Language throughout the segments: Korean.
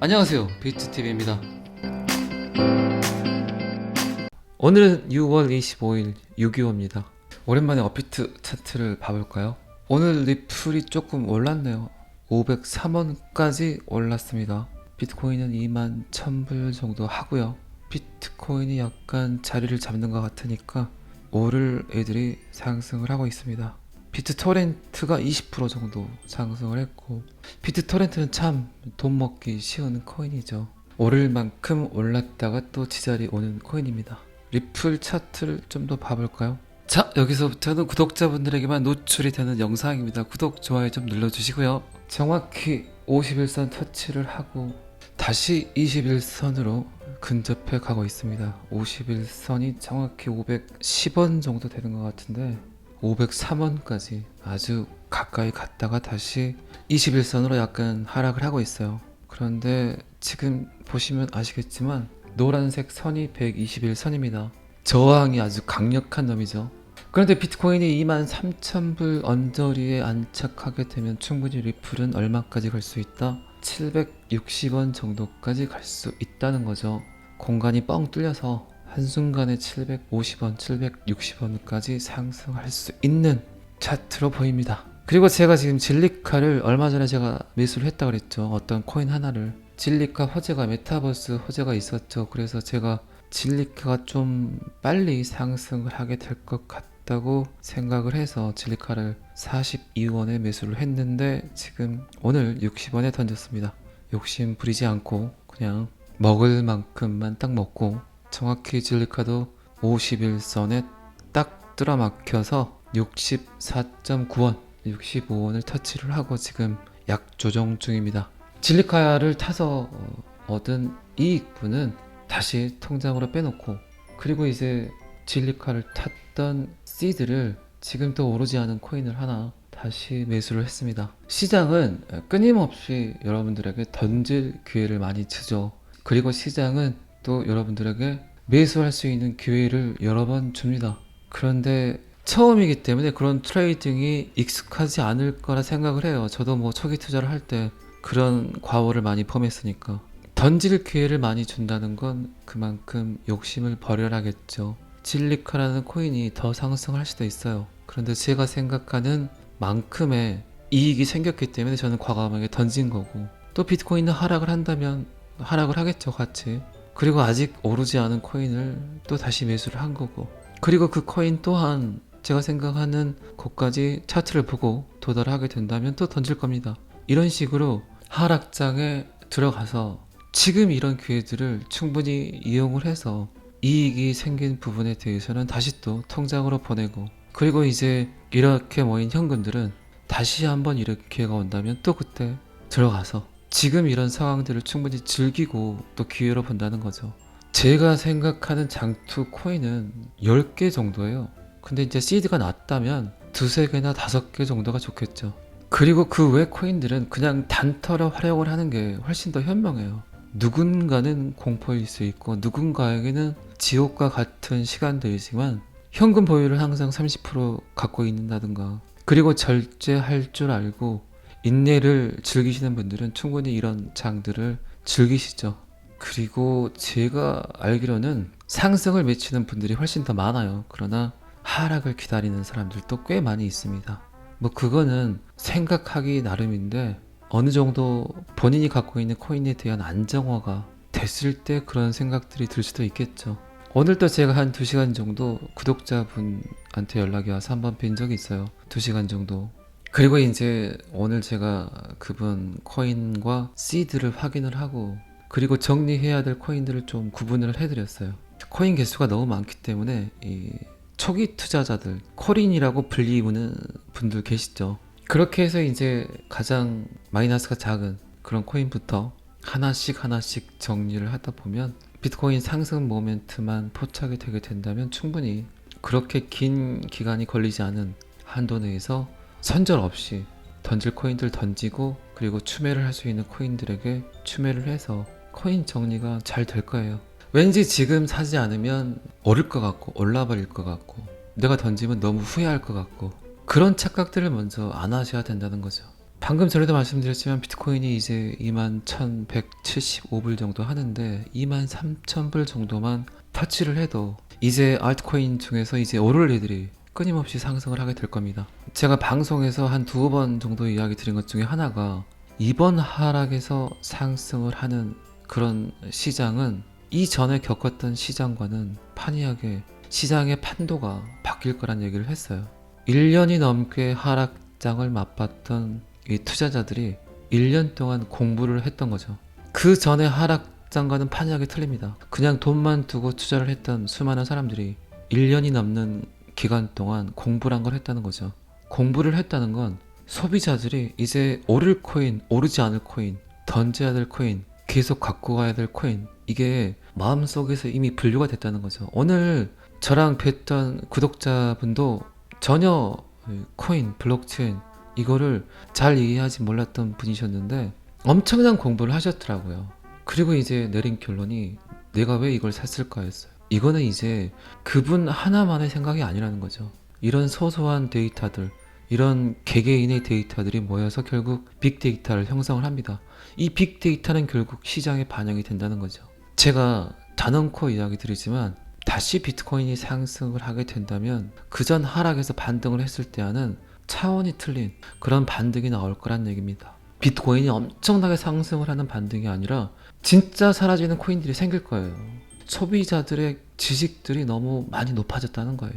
안녕하세요. 비트TV입니다. 오늘은 6월 25일 6.25입니다. 오랜만에 업비트 차트를 봐볼까요? 오늘 리플이 조금 올랐네요. 503원까지 올랐습니다. 비트코인은 2만 1000불 정도 하고요. 비트코인이 약간 자리를 잡는 것 같으니까 오를 애들이 상승을 하고 있습니다 비트 토렌트가 20% 정도 상승을 했고 비트 토렌트는 참 돈 먹기 쉬운 코인이죠. 오를 만큼 올랐다가 또 지자리 오는 코인입니다. 리플 차트를 좀 더 봐볼까요? 자, 여기서부터는 구독자분들에게만 노출이 되는 영상입니다. 구독, 좋아요 좀 눌러주시고요. 정확히 51선 터치를 하고 다시 21선으로 근접해 가고 있습니다. 51선이 정확히 510원 정도 되는 것 같은데 503원까지 아주 가까이 갔다가 다시 21선으로 약간 하락을 하고 있어요. 그런데 지금 보시면 아시겠지만 노란색 선이 121선입니다. 저항이 아주 강력한 놈이죠. 그런데 비트코인이 23,000불 언저리에 안착하게 되면 충분히 리플은 얼마까지 갈 수 있다? 760원 정도까지 갈 수 있다는 거죠. 공간이 뻥 뚫려서 한순간에 750원, 760원까지 상승할 수 있는 차트로 보입니다. 그리고 제가 지금 진리카를 얼마 전에 제가 매수를 했다 그랬죠. 어떤 코인 하나를. 진리카 호재가 메타버스 호재가 있었죠. 그래서 제가 진리카가 좀 빨리 상승을 하게 될 것 같다고 생각을 해서 진리카를 42원에 매수를 했는데 지금 오늘 60원에 던졌습니다. 욕심 부리지 않고 그냥 먹을 만큼만 딱 먹고 정확히 진리카도 51선에 딱 뚫어막혀서 64.9원, 65원을 터치를 하고 지금 약 조정 중입니다. 진리카를 타서 어, 얻은 이익분은 다시 통장으로 빼놓고 그리고 이제 진리카를 탔던 시드를 지금 또 오르지 않은 코인을 하나 다시 매수를 했습니다. 시장은 끊임없이 여러분들에게 던질 기회를 많이 주죠. 그리고 시장은 또 여러분들에게 매수할 수 있는 기회를 여러 번 줍니다. 그런데 처음이기 때문에 그런 트레이딩이 익숙하지 않을 거라 생각을 해요. 저도 뭐 초기 투자를 할 때 그런 과오를 많이 범했으니까. 던질 기회를 많이 준다는 건 그만큼 욕심을 버려라겠죠. 진리카라는 코인이 더 상승할 수도 있어요. 그런데 제가 생각하는 만큼의 이익이 생겼기 때문에 저는 과감하게 던진 거고 또 비트코인은 하락을 한다면 하락을 하겠죠 같이 그리고 아직 오르지 않은 코인을 또 다시 매수를 한 거고 그리고 그 코인 또한 제가 생각하는 곳까지 차트를 보고 도달하게 된다면 또 던질 겁니다. 이런 식으로 하락장에 들어가서 지금 이런 기회들을 충분히 이용을 해서 이익이 생긴 부분에 대해서는 다시 또 통장으로 보내고 그리고 이제 이렇게 모인 현금들은 다시 한번 이렇게 기회가 온다면 또 그때 들어가서 지금 이런 상황들을 충분히 즐기고 또 기회로 본다는 거죠. 제가 생각하는 장투 코인은 10개 정도예요. 근데 이제 시드가 낮다면 두세 개나 다섯 개 정도가 좋겠죠. 그리고 그 외 코인들은 그냥 단터로 활용을 하는 게 훨씬 더 현명해요. 누군가는 공포일 수 있고 누군가에게는 지옥과 같은 시간들이지만 현금 보유를 항상 30% 갖고 있는다든가 그리고 절제할 줄 알고 인내를 즐기시는 분들은 충분히 이런 장들을 즐기시죠. 그리고 제가 알기로는 상승을 맺히는 분들이 훨씬 더 많아요. 그러나 하락을 기다리는 사람들도 꽤 많이 있습니다. 뭐 그거는 생각하기 나름인데 어느 정도 본인이 갖고 있는 코인에 대한 안정화가 됐을 때 그런 생각들이 들 수도 있겠죠. 오늘도 제가 한 2시간 정도 구독자분한테 연락이 와서 한번 뵌 적이 있어요. 2시간 정도. 그리고 이제 오늘 제가 그분 코인과 시드를 확인을 하고 그리고 정리해야 될 코인들을 좀 구분을 해드렸어요. 코인 개수가 너무 많기 때문에 이 초기 투자자들 코린이라고 불리우는 분들 계시죠. 그렇게 해서 이제 가장 마이너스가 작은 그런 코인부터 하나씩 하나씩 정리를 하다 보면 비트코인 상승 모멘트만 포착이 되게 된다면 충분히 그렇게 긴 기간이 걸리지 않은 한도 내에서 선절 없이 던질 코인들 던지고 그리고 추매를 할 수 있는 코인들에게 추매를 해서 코인 정리가 잘 될 거예요. 왠지 지금 사지 않으면 오를 것 같고 올라버릴 것 같고 내가 던지면 너무 후회할 것 같고 그런 착각들을 먼저 안 하셔야 된다는 거죠. 방금 전에도 말씀드렸지만 비트코인이 이제 21,175불 정도 하는데 23,000불 정도만 터치를 해도 이제 알트코인 중에서 이제 오를 애들이 끊임없이 상승을 하게 될 겁니다. 제가 방송에서 한두번 정도 이야기 드린 것 중에 하나가 이번 하락에서 상승을 하는 그런 시장은 이전에 겪었던 시장과는 판이하게 시장의 판도가 바뀔 거란 얘기를 했어요. 1년이 넘게 하락장을 맛봤던 이 투자자들이 1년 동안 공부를 했던 거죠. 그 전에 하락장과는 판이하게 틀립니다. 그냥 돈만 두고 투자를 했던 수많은 사람들이 1년이 넘는 기간 동안 공부를 한걸 했다는 거죠. 공부를 했다는 건 소비자들이 이제 오를 코인, 오르지 않을 코인, 던져야 될 코인, 계속 갖고 가야 될 코인, 이게 마음속에서 이미 분류가 됐다는 거죠. 오늘 저랑 뵀던 구독자분도 전혀 코인, 블록체인, 이거를 잘 이해하지 몰랐던 분이셨는데 엄청난 공부를 하셨더라고요. 그리고 이제 내린 결론이 내가 왜 이걸 샀을까 했어요. 이거는 이제 그분 하나만의 생각이 아니라는 거죠. 이런 소소한 데이터들, 이런 개개인의 데이터들이 모여서 결국 빅데이터를 형성을 합니다. 이 빅데이터는 결국 시장에 반영이 된다는 거죠. 제가 단언코 이야기 드리지만 다시 비트코인이 상승을 하게 된다면 그전 하락에서 반등을 했을 때와는 차원이 틀린 그런 반등이 나올 거란 얘기입니다. 비트코인이 엄청나게 상승을 하는 반등이 아니라 진짜 사라지는 코인들이 생길 거예요. 소비자들의 지식들이 너무 많이 높아졌다는 거예요.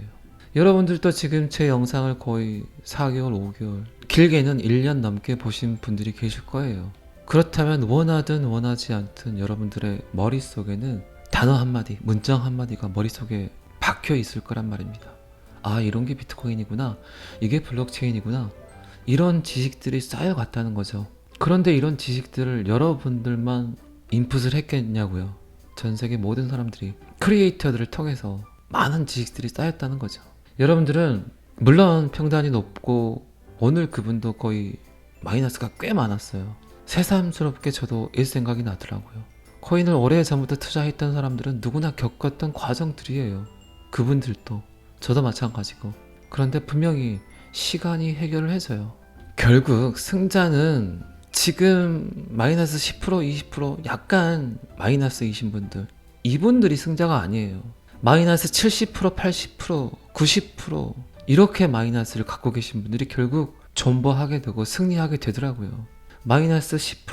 여러분들도 지금 제 영상을 거의 4개월, 5개월, 길게는 1년 넘게 보신 분들이 계실 거예요. 그렇다면 원하든 원하지 않든 여러분들의 머릿속에는 단어 한마디, 문장 한마디가 머릿속에 박혀 있을 거란 말입니다. 아, 이런 게 비트코인이구나. 이게 블록체인이구나. 이런 지식들이 쌓여갔다는 거죠. 그런데 이런 지식들을 여러분들만 인풋을 했겠냐고요. 전 세계 모든 사람들이 크리에이터들을 통해서 많은 지식들이 쌓였다는 거죠. 여러분들은 물론 평단이 높고 오늘 그분도 거의 마이너스가 꽤 많았어요. 새삼스럽게 저도 일 생각이 나더라고요. 코인을 오래 전부터 투자했던 사람들은 누구나 겪었던 과정들이에요. 그분들도 저도 마찬가지고 그런데 분명히 시간이 해결을 해줘요. 결국 승자는 지금 마이너스 10% 20% 약간 마이너스이신 분들 이분들이 승자가 아니에요. 마이너스 70% 80% 90% 이렇게 마이너스를 갖고 계신 분들이 결국 존버하게 되고 승리하게 되더라고요. 마이너스 10%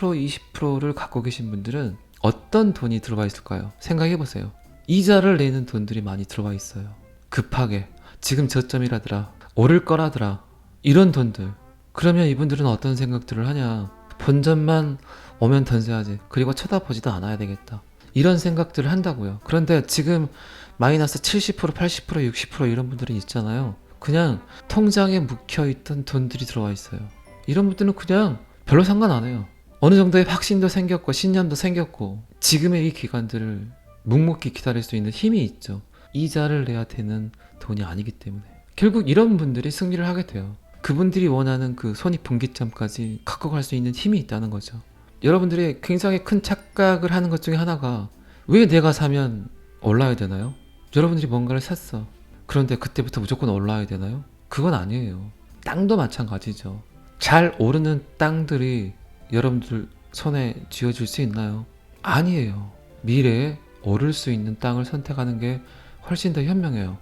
20%를 갖고 계신 분들은 어떤 돈이 들어와 있을까요? 생각해 보세요. 이자를 내는 돈들이 많이 들어와 있어요. 급하게 지금 저점이라더라 오를 거라더라 이런 돈들 그러면 이분들은 어떤 생각들을 하냐 본전만 오면 던져야지. 그리고 쳐다보지도 않아야 되겠다. 이런 생각들을 한다고요. 그런데 지금 마이너스 70% 80% 60% 이런 분들은 있잖아요. 그냥 통장에 묵혀있던 돈들이 들어와 있어요. 이런 분들은 그냥 별로 상관 안 해요. 어느 정도의 확신도 생겼고 신념도 생겼고 지금의 이 기간들을 묵묵히 기다릴 수 있는 힘이 있죠. 이자를 내야 되는 돈이 아니기 때문에. 결국 이런 분들이 승리를 하게 돼요. 그분들이 원하는 그 손익분기점까지 갖고 갈 수 있는 힘이 있다는 거죠. 여러분들이 굉장히 큰 착각을 하는 것 중에 하나가 왜 내가 사면 올라야 되나요? 여러분들이 뭔가를 샀어. 그런데 그때부터 무조건 올라야 되나요? 그건 아니에요. 땅도 마찬가지죠. 잘 오르는 땅들이 여러분들 손에 쥐어줄 수 있나요? 아니에요. 미래에 오를 수 있는 땅을 선택하는 게 훨씬 더 현명해요.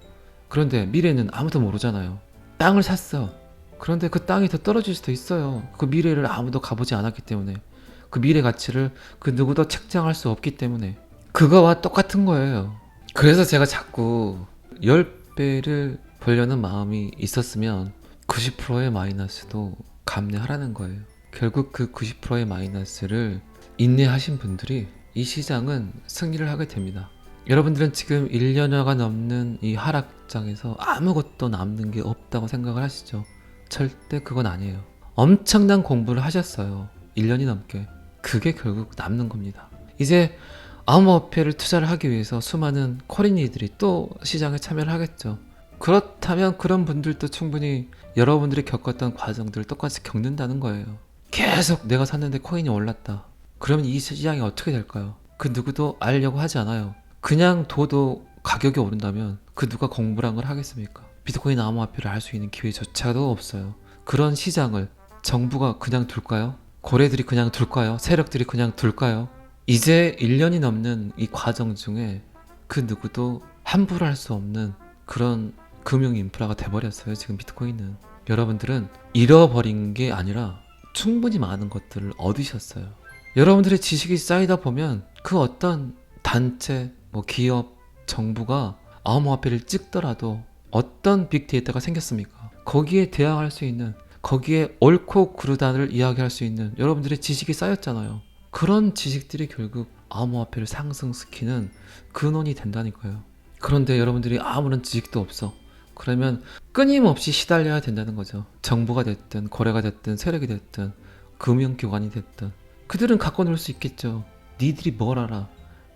그런데 미래는 아무도 모르잖아요. 땅을 샀어. 그런데 그 땅이 더 떨어질 수도 있어요. 그 미래를 아무도 가보지 않았기 때문에. 그 미래 가치를 그 누구도 책정할 수 없기 때문에. 그거와 똑같은 거예요. 그래서 제가 자꾸 10배를 벌려는 마음이 있었으면 90%의 마이너스도 감내하라는 거예요. 결국 그 90%의 마이너스를 인내하신 분들이 이 시장은 승리를 하게 됩니다. 여러분들은 지금 1년여가 넘는 이 하락장에서 아무것도 남는 게 없다고 생각을 하시죠? 절대 그건 아니에요. 엄청난 공부를 하셨어요. 1년이 넘게. 그게 결국 남는 겁니다. 이제 암호화폐를 투자를 하기 위해서 수많은 코린이들이 또 시장에 참여를 하겠죠. 그렇다면 그런 분들도 충분히 여러분들이 겪었던 과정들을 똑같이 겪는다는 거예요. 계속 내가 샀는데 코인이 올랐다. 그러면 이 시장이 어떻게 될까요? 그 누구도 알려고 하지 않아요. 그냥 둬도 가격이 오른다면 그 누가 공부란 걸 하겠습니까? 비트코인 암호화폐를 할 수 있는 기회조차도 없어요. 그런 시장을 정부가 그냥 둘까요? 고래들이 그냥 둘까요? 세력들이 그냥 둘까요? 이제 1년이 넘는 이 과정 중에 그 누구도 함부로 할 수 없는 그런 금융 인프라가 돼버렸어요. 지금 비트코인은. 여러분들은 잃어버린 게 아니라 충분히 많은 것들을 얻으셨어요. 여러분들의 지식이 쌓이다 보면 그 어떤 단체, 뭐 기업, 정부가 암호화폐를 찍더라도 어떤 빅데이터가 생겼습니까? 거기에 대항할 수 있는 거기에 옳고 그르다를 이야기할 수 있는 여러분들의 지식이 쌓였잖아요. 그런 지식들이 결국 암호화폐를 상승시키는 근원이 된다니까요. 그런데 여러분들이 아무런 지식도 없어. 그러면 끊임없이 시달려야 된다는 거죠. 정부가 됐든 거래가 됐든 세력이 됐든 금융기관이 됐든 그들은 갖고 놀 수 있겠죠. 니들이 뭘 알아?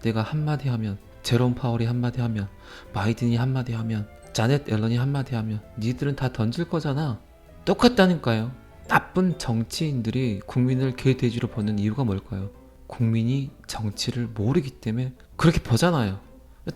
내가 한마디 하면 제롬 파월이 한마디 하면 바이든이 한마디 하면 자넷 앨런이 한마디 하면 니들은 다 던질 거잖아. 똑같다니까요. 나쁜 정치인들이 국민을 개돼지로 보는 이유가 뭘까요? 국민이 정치를 모르기 때문에 그렇게 보잖아요.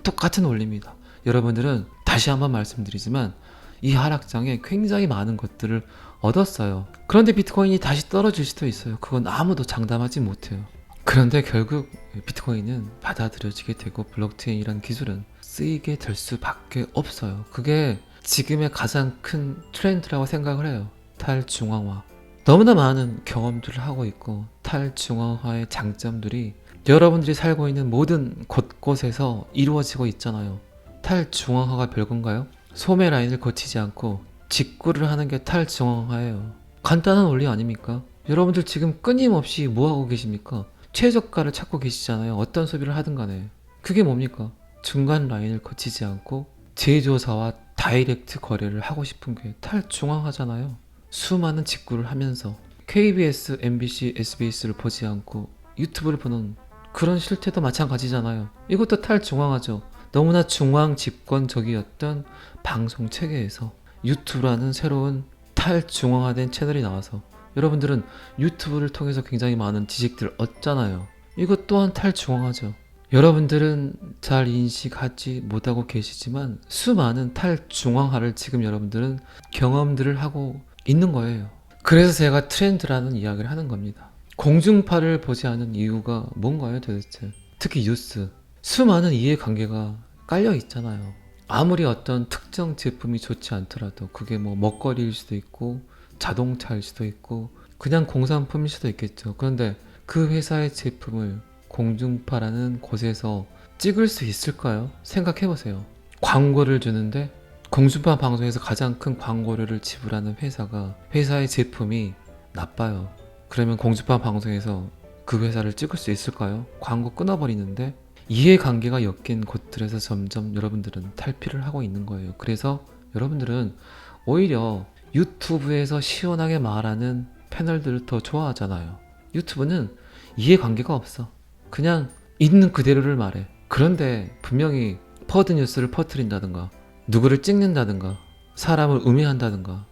똑같은 원리입니다. 여러분들은 다시 한번 말씀드리지만 이 하락장에 굉장히 많은 것들을 얻었어요. 그런데 비트코인이 다시 떨어질 수도 있어요. 그건 아무도 장담하지 못해요. 그런데 결국 비트코인은 받아들여지게 되고 블록체인이란 기술은 쓰이게 될 수밖에 없어요. 그게 지금의 가장 큰 트렌드라고 생각을 해요. 탈중앙화. 너무나 많은 경험들을 하고 있고 탈중앙화의 장점들이 여러분들이 살고 있는 모든 곳곳에서 이루어지고 있잖아요. 탈중앙화가 별건가요? 소매 라인을 거치지 않고 직구를 하는 게 탈중앙화예요. 간단한 원리 아닙니까? 여러분들 지금 끊임없이 뭐 하고 계십니까? 최저가를 찾고 계시잖아요. 어떤 소비를 하든 간에. 그게 뭡니까? 중간 라인을 거치지 않고 제조사와 다이렉트 거래를 하고 싶은 게 탈중앙화잖아요. 수많은 직구를 하면서 KBS, MBC, SBS를 보지 않고 유튜브를 보는 그런 실태도 마찬가지잖아요. 이것도 탈중앙화죠. 너무나 중앙 집권적이었던 방송 체계에서 유튜브라는 새로운 탈중앙화된 채널이 나와서 여러분들은 유튜브를 통해서 굉장히 많은 지식들을 얻잖아요. 이것 또한 탈중앙화죠. 여러분들은 잘 인식하지 못하고 계시지만 수많은 탈중앙화를 지금 여러분들은 경험들을 하고 있는 거예요. 그래서 제가 트렌드라는 이야기를 하는 겁니다. 공중파를 보지 않은 이유가 뭔가요 도대체? 특히 뉴스. 수많은 이해관계가 깔려 있잖아요. 아무리 어떤 특정 제품이 좋지 않더라도 그게 뭐 먹거리일 수도 있고 자동차일 수도 있고 그냥 공산품일 수도 있겠죠. 그런데 그 회사의 제품을 공중파라는 곳에서 찍을 수 있을까요? 생각해 보세요. 광고를 주는데 공중파 방송에서 가장 큰 광고료를 지불하는 회사가 회사의 제품이 나빠요. 그러면 공중파 방송에서 그 회사를 찍을 수 있을까요? 광고 끊어버리는데 이해관계가 엮인 곳들에서 점점 여러분들은 탈피를 하고 있는 거예요. 그래서 여러분들은 오히려 유튜브에서 시원하게 말하는 패널들을 더 좋아하잖아요. 유튜브는 이해관계가 없어. 그냥 있는 그대로를 말해. 그런데 분명히 퍼드 뉴스를 퍼뜨린다든가 누구를 찍는다든가 사람을 음해한다든가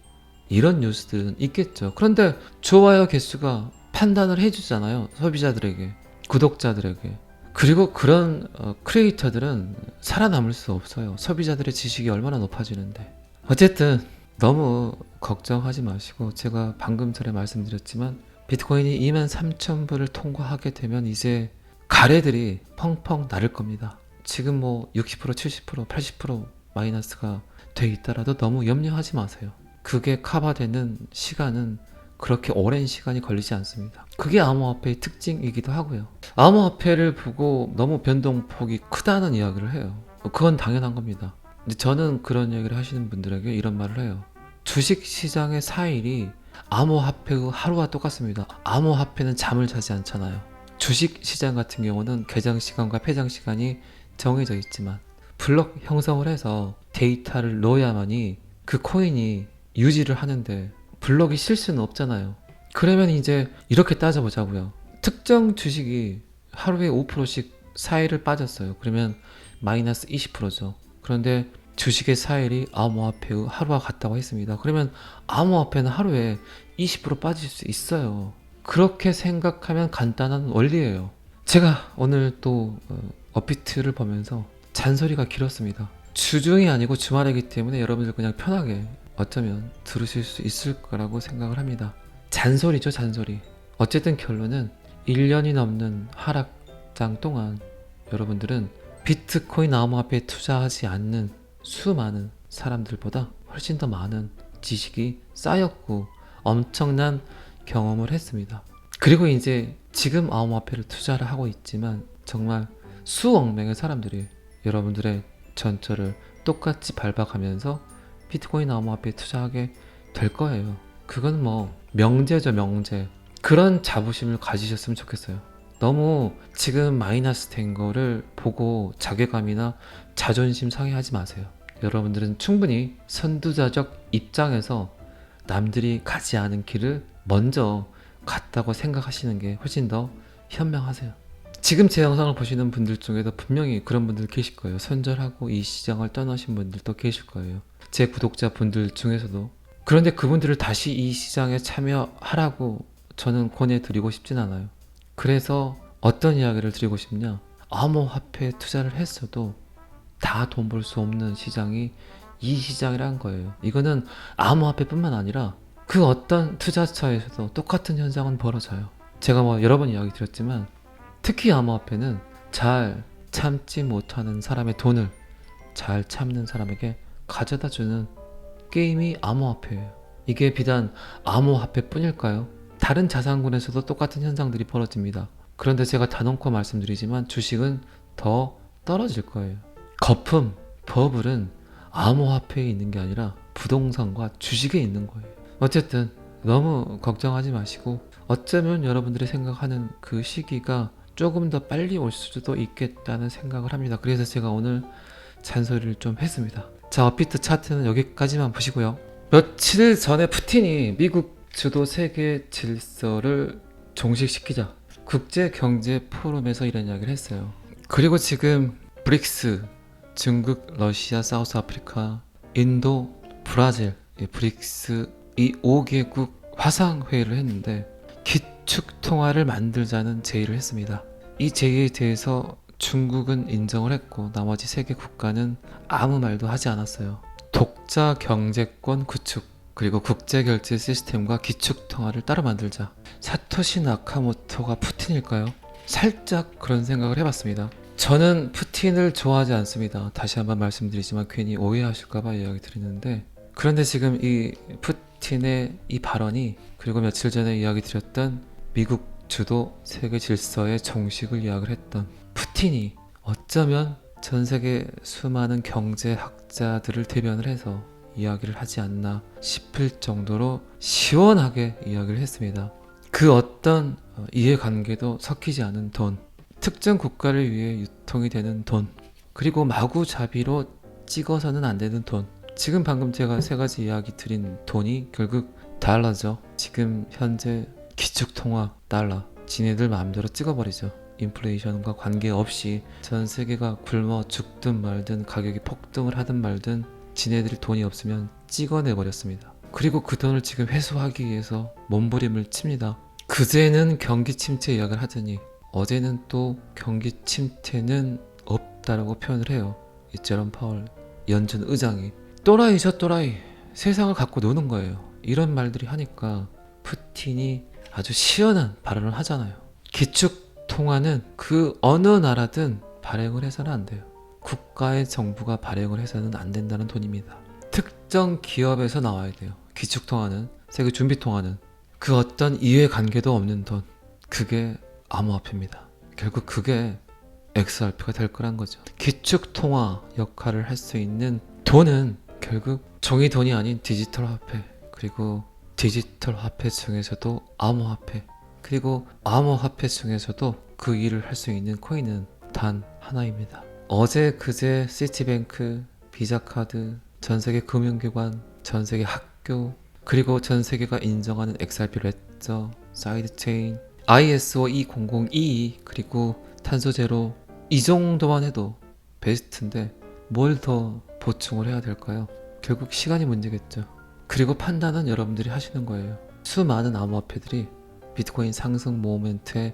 이런 뉴스들은 있겠죠. 그런데 좋아요 개수가 판단을 해주잖아요. 소비자들에게, 구독자들에게. 그리고 그런 어, 크리에이터들은 살아남을 수 없어요. 소비자들의 지식이 얼마나 높아지는데. 어쨌든 너무 걱정하지 마시고 제가 방금 전에 말씀드렸지만 비트코인이 2만 3천 불을 통과하게 되면 이제 가래들이 펑펑 나를 겁니다. 지금 뭐 60%, 70%, 80% 마이너스가 돼 있더라도 너무 염려하지 마세요. 그게 커버되는 시간은 그렇게 오랜 시간이 걸리지 않습니다. 그게 암호화폐의 특징이기도 하고요. 암호화폐를 보고 너무 변동폭이 크다는 이야기를 해요. 그건 당연한 겁니다. 근데 저는 그런 얘기를 하시는 분들에게 이런 말을 해요. 주식 시장의 사일이 암호화폐의 하루와 똑같습니다. 암호화폐는 잠을 자지 않잖아요. 주식 시장 같은 경우는 개장 시간과 폐장 시간이 정해져 있지만 블록 형성을 해서 데이터를 넣어야만이 그 코인이 유지를 하는데 블록이 실수는 없잖아요. 그러면 이제 이렇게 따져보자고요. 특정 주식이 하루에 5%씩 사일을 빠졌어요. 그러면 마이너스 20%죠. 그런데 주식의 사일이 암호화폐의 하루와 같다고 했습니다. 그러면 암호화폐는 하루에 20% 빠질 수 있어요. 그렇게 생각하면 간단한 원리예요. 제가 오늘 또 어, 업비트를 보면서 잔소리가 길었습니다. 주중이 아니고 주말이기 때문에 여러분들 그냥 편하게 어쩌면 들으실 수 있을 거라고 생각을 합니다. 잔소리죠, 잔소리. 어쨌든 결론은 1년이 넘는 하락장 동안 여러분들은 비트코인 암호화폐에 투자하지 않는 수많은 사람들보다 훨씬 더 많은 지식이 쌓였고 엄청난 경험을 했습니다. 그리고 이제 지금 암호화폐를 투자를 하고 있지만 정말 수억 명의 사람들이 여러분들의 전철을 똑같이 밟아가면서 비트코인 암호화폐에 투자하게 될 거예요. 그건 뭐 명제죠, 명제. 그런 자부심을 가지셨으면 좋겠어요. 너무 지금 마이너스 된 거를 보고 자괴감이나 자존심 상해하지 마세요. 여러분들은 충분히 선두자적 입장에서 남들이 가지 않은 길을 먼저 갔다고 생각하시는 게 훨씬 더 현명하세요. 지금 제 영상을 보시는 분들 중에도 분명히 그런 분들 계실 거예요. 손절하고 이 시장을 떠나신 분들도 계실 거예요. 제 구독자 분들 중에서도. 그런데 그분들을 다시 이 시장에 참여하라고 저는 권해드리고 싶진 않아요. 그래서 어떤 이야기를 드리고 싶냐? 암호화폐에 투자를 했어도 다 돈 벌 수 없는 시장이 이 시장이란 거예요. 이거는 암호화폐뿐만 아니라 그 어떤 투자처에서도 똑같은 현상은 벌어져요. 제가 뭐 여러 번 이야기 드렸지만 특히 암호화폐는 잘 참지 못하는 사람의 돈을 잘 참는 사람에게 가져다 주는 게임이 암호화폐예요. 이게 비단 암호화폐뿐일까요? 다른 자산군에서도 똑같은 현상들이 벌어집니다. 그런데 제가 단언코 말씀드리지만 주식은 더 떨어질 거예요. 거품, 버블은 암호화폐에 있는 게 아니라 부동산과 주식에 있는 거예요. 어쨌든 너무 걱정하지 마시고 어쩌면 여러분들이 생각하는 그 시기가 조금 더 빨리 올 수도 있겠다는 생각을 합니다. 그래서 제가 오늘 잔소리를 좀 했습니다. 자, 업비트 차트는 여기까지만 보시고요. 며칠 전에 푸틴이 미국 주도 세계 질서를 종식시키자 국제 경제 포럼에서 이런 이야기를 했어요. 그리고 지금 브릭스 중국, 러시아, 사우스 아프리카, 인도, 브라질 이 브릭스 이 5개국 화상 회의를 했는데 기축 통화를 만들자는 제의를 했습니다. 이 제의에 대해서 중국은 인정을 했고 나머지 세개 국가는 아무 말도 하지 않았어요. 독자 경제권 구축 그리고 국제 결제 시스템과 기축 통화를 따로 만들자. 사토시 나카모토가 푸틴일까요? 살짝 그런 생각을 해봤습니다. 저는 푸틴을 좋아하지 않습니다. 다시 한번 말씀드리지만 괜히 오해하실까봐 이야기 드리는데 그런데 지금 이 푸틴의 이 발언이 그리고 며칠 전에 이야기 드렸던 미국 주도 세계 질서의 정식을 이야기를 했던 푸틴이 어쩌면 전 세계 수많은 경제학자들을 대변을 해서 이야기를 하지 않나 싶을 정도로 시원하게 이야기를 했습니다. 그 어떤 어, 이해관계도 섞이지 않은 돈, 특정 국가를 위해 유통이 되는 돈, 그리고 마구잡이로 찍어서는 안 되는 돈. 지금 방금 제가 세 가지 이야기 드린 돈이 결국 달러죠. 지금 현재 기축통화 달러. 지네들 마음대로 찍어버리죠. 인플레이션과 관계없이 전 세계가 굶어 죽든 말든 가격이 폭등을 하든 말든 지네들이 돈이 없으면 찍어내 버렸습니다. 그리고 그 돈을 지금 회수하기 위해서 몸부림을 칩니다. 그제는 경기 침체 이야기를 하더니 어제는 또 경기 침체는 없다라고 표현을 해요. 이 제롬 파월 연준 의장이 또라이죠 또라이 세상을 갖고 노는 거예요. 이런 말들이 하니까 푸틴이 아주 시원한 발언을 하잖아요. 기축 통화는 그 어느 나라든 발행을 해서는 안 돼요. 국가의 정부가 발행을 해서는 안 된다는 돈입니다. 특정 기업에서 나와야 돼요. 기축 통화는 세계 준비 통화는 그 어떤 이해 관계도 없는 돈. 그게 암호화폐입니다. 결국 그게 XRP가 될 거란 거죠. 기축 통화 역할을 할 수 있는 돈은 결국 종이 돈이 아닌 디지털 화폐 그리고 디지털 화폐 중에서도 암호화폐 그리고 암호화폐 중에서도 그 일을 할 수 있는 코인은 단 하나입니다. 어제 그제 시티뱅크, 비자카드, 전 세계 금융기관, 전 세계 학교, 그리고 전 세계가 인정하는 XRP 레저, 사이드체인, ISO 20022 그리고 탄소 제로 이 정도만 해도 베스트인데 뭘 더 보충을 해야 될까요? 결국 시간이 문제겠죠. 그리고 판단은 여러분들이 하시는 거예요. 수많은 암호화폐들이 비트코인 상승 모멘트에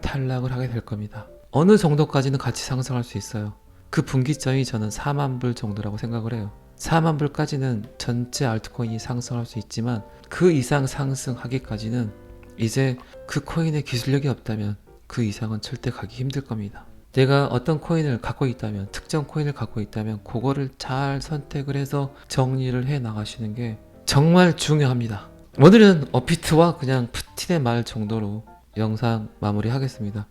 탈락을 하게 될 겁니다. 어느 정도까지는 같이 상승할 수 있어요. 그 분기점이 저는 4만 불 정도라고 생각을 해요. 4만 불까지는 전체 알트코인이 상승할 수 있지만 그 이상 상승하기까지는 이제 그 코인의 기술력이 없다면 그 이상은 절대 가기 힘들 겁니다. 내가 어떤 코인을 갖고 있다면 특정 코인을 갖고 있다면 그거를 잘 선택을 해서 정리를 해 나가시는 게 정말 중요합니다. 오늘은 어피트와 그냥 푸틴의 말 정도로 영상 마무리하겠습니다.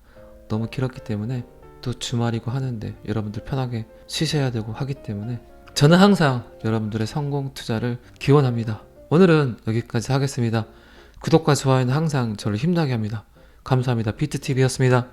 너무 길었기 때문에 또 주말이고 하는데 여러분들 편하게 쉬셔야 되고 하기 때문에 저는 항상 여러분들의 성공 투자를 기원합니다. 오늘은 여기까지 하겠습니다. 구독과 좋아요는 항상 저를 힘나게 합니다. 감사합니다. 비트TV였습니다.